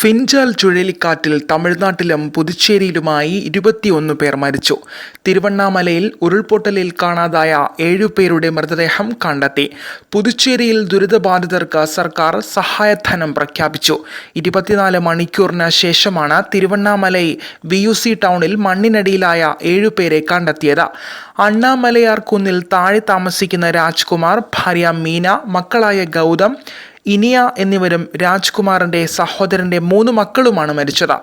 Fengal ചുഴലിക്കാറ്റിൽ തമിഴ്നാട്ടിലും പുതുച്ചേരിയിലുമായി ഇരുപത്തിയൊന്ന് പേർ മരിച്ചു. തിരുവണ്ണാമലയിൽ ഉരുൾപൊട്ടലിൽ കാണാതായ ഏഴുപേരുടെ മൃതദേഹം കണ്ടെത്തി. പുതുച്ചേരിയിൽ ദുരിതബാധിതർക്ക് സർക്കാർ സഹായധനം പ്രഖ്യാപിച്ചു. ഇരുപത്തിനാല് മണിക്കൂറിന് ശേഷമാണ് തിരുവണ്ണാമലൈ വി യു സി ടൗണിൽ മണ്ണിനടിയിലായ ഏഴുപേരെ കണ്ടെത്തിയത്. അണ്ണാമലയാർ കുന്നിൽ താഴെ താമസിക്കുന്ന രാജ്കുമാർ ഭാര്യ മീന മക്കളായ ഗൗതം ഇനിയ എന്നിവരും രാജ്കുമാറിന്റെ സഹോദരന്റെ മൂന്ന് മക്കളുമാണ് മരിച്ചത്.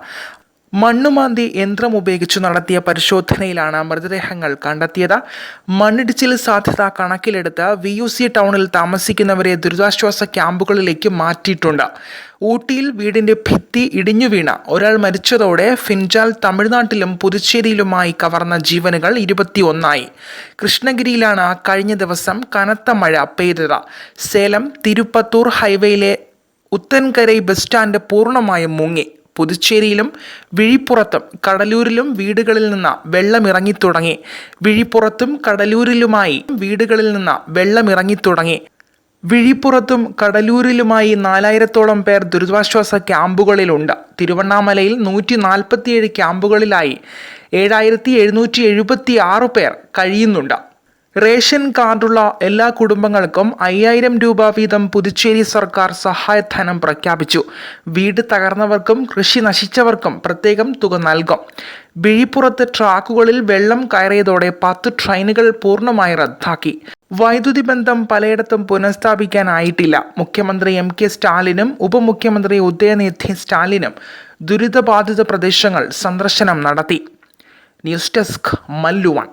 മണ്ണുമാന്തി യന്ത്രം ഉപയോഗിച്ച് നടത്തിയ പരിശോധനയിലാണ് മൃതദേഹങ്ങൾ കണ്ടെത്തിയത്. മണ്ണിടിച്ചിൽ സാധ്യത കണക്കിലെടുത്ത് വി യു സി ടൗണിൽ താമസിക്കുന്നവരെ ദുരിതാശ്വാസ ക്യാമ്പുകളിലേക്ക് മാറ്റിയിട്ടുണ്ട്. ഊട്ടിയിൽ വീടിന്റെ ഭിത്തി ഇടിഞ്ഞു വീണ. ഒരാൾ മരിച്ചതോടെ ഫിൻജാൽ തമിഴ്നാട്ടിലും പുതുച്ചേരിയിലുമായി കവർന്ന ജീവനുകൾ ഇരുപത്തിയൊന്നായി. കൃഷ്ണഗിരിയിലാണ് കഴിഞ്ഞ ദിവസം കനത്ത മഴ പെയ്തത്. സേലം തിരുപ്പത്തൂർ ഹൈവേയിലെ ഉത്തൻകരൈ ബസ് സ്റ്റാൻഡ് പൂർണമായും മുങ്ങി. പുതുച്ചേരിയിലും വിഴിപ്പുറത്തും കടലൂരിലും വീടുകളിൽ നിന്ന് വെള്ളമിറങ്ങിത്തുടങ്ങി വിഴിപ്പുറത്തും കടലൂരിലുമായി വീടുകളിൽ നിന്ന് വെള്ളമിറങ്ങിത്തുടങ്ങി വിഴിപ്പുറത്തും കടലൂരിലുമായി നാലായിരത്തോളം പേർ ദുരിതാശ്വാസ ക്യാമ്പുകളിലുണ്ട്. തിരുവണ്ണാമലയിൽ നൂറ്റി നാൽപ്പത്തിയേഴ് ക്യാമ്പുകളിലായി ഏഴായിരത്തി എഴുന്നൂറ്റി എഴുപത്തി ആറ് പേർ കഴിയുന്നുണ്ട്. റേഷൻ കാർഡുള്ള എല്ലാ കുടുംബങ്ങൾക്കും അയ്യായിരം രൂപ വീതം പുതുച്ചേരി സർക്കാർ സഹായധനം പ്രഖ്യാപിച്ചു. വീട് തകർന്നവർക്കും കൃഷി നശിച്ചവർക്കും പ്രത്യേകം തുക നൽകും. വിഴിപ്പുറത്ത് ട്രാക്കുകളിൽ വെള്ളം കയറിയതോടെ പത്ത് ട്രെയിനുകൾ പൂർണമായി റദ്ദാക്കി. വൈദ്യുതി ബന്ധം പലയിടത്തും പുനഃസ്ഥാപിക്കാനായിട്ടില്ല. മുഖ്യമന്ത്രി എം കെ സ്റ്റാലിനും ഉപമുഖ്യമന്ത്രി ഉദയനിധി സ്റ്റാലിനും ദുരിതബാധിത പ്രദേശങ്ങൾ സന്ദർശനം നടത്തി. News desk മല്ലുവൺ